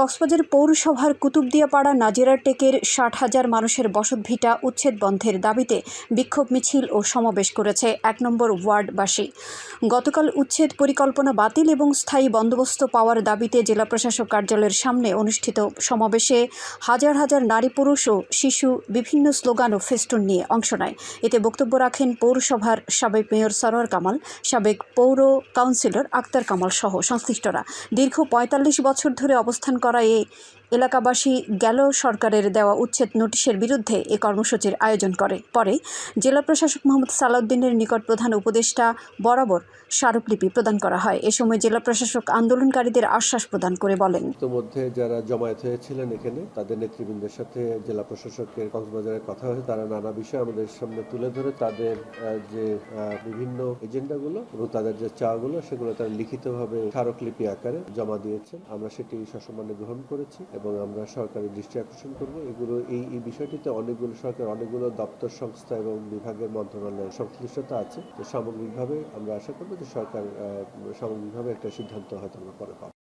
কক্সবাজার পৌরসভার কুতুবদিয়াপাড়া নাজিরার টেকের ষাট হাজার মানুষের বসতভিটা উচ্ছেদ বন্ধের দাবিতে বিক্ষোভ মিছিল ও সমাবেশ করেছে এক নম্বর ওয়ার্ডবাসী। গতকাল উচ্ছেদ পরিকল্পনা বাতিল এবং স্থায়ী বন্দোবস্ত পাওয়ার দাবিতে জেলা প্রশাসক কার্যালয়ের সামনে অনুষ্ঠিত সমাবেশে হাজার হাজার নারী পুরুষ ও শিশু বিভিন্ন স্লোগান ও ফেস্টুন নিয়ে অংশ নেয়। এতে বক্তব্য রাখেন পৌরসভার সাবেক মেয়র সরোয়ার কামাল, সাবেক পৌর কাউন্সিলর আক্তার কামাল সহ সংশ্লিষ্টরা। দীর্ঘ পঁয়তাল্লিশ বছর ধরে অবস্থান করা এই এলাকাবাসী গেল সরকারের দেওয়া উচ্ছেদ নোটিশের বিরুদ্ধে এ কর্মসূচির আয়োজন করে। পরে জেলা প্রশাসক মোহাম্মদ সালাউদ্দিনের নিকট প্রধান উপদেষ্টা বরাবর স্মারকলিপি প্রদান করা হয়। এ সময় জেলা প্রশাসক আন্দোলনকারীদের আশ্বাস প্রদান করে বলেন। ইতোমধ্যে যারা জমায়েত হয়েছিলেন এখানে, তাদের নেতৃবৃন্দের সাথে জেলা প্রশাসকের কক্সবাজারের কথা হয়েছে। তারা নানা বিষয় আমাদের সামনে তুলে ধরে, তাদের যে বিভিন্ন এজেন্ডাগুলো এবং তাদের যে চাওয়াগুলো, সেগুলো তারা লিখিতভাবে স্মারকলিপি আকারে জমা দিয়েছেন। আমরা সেটি সসম্মানে গ্রহণ করেছি এবং আমরা সরকারের দৃষ্টি আকর্ষণ করব। এগুলো, এই এই বিষয়টিতে অনেকগুলো সরকার, অনেকগুলো দপ্তর, সংস্থা এবং বিভাগের মন্ত্রণালয়ের সংশ্লিষ্টতা আছে। তো সামগ্রিকভাবে আমরা আশা করব যে সরকার সামগ্রিকভাবে একটা সিদ্ধান্ত হয়তো আমরা পরে পাবো।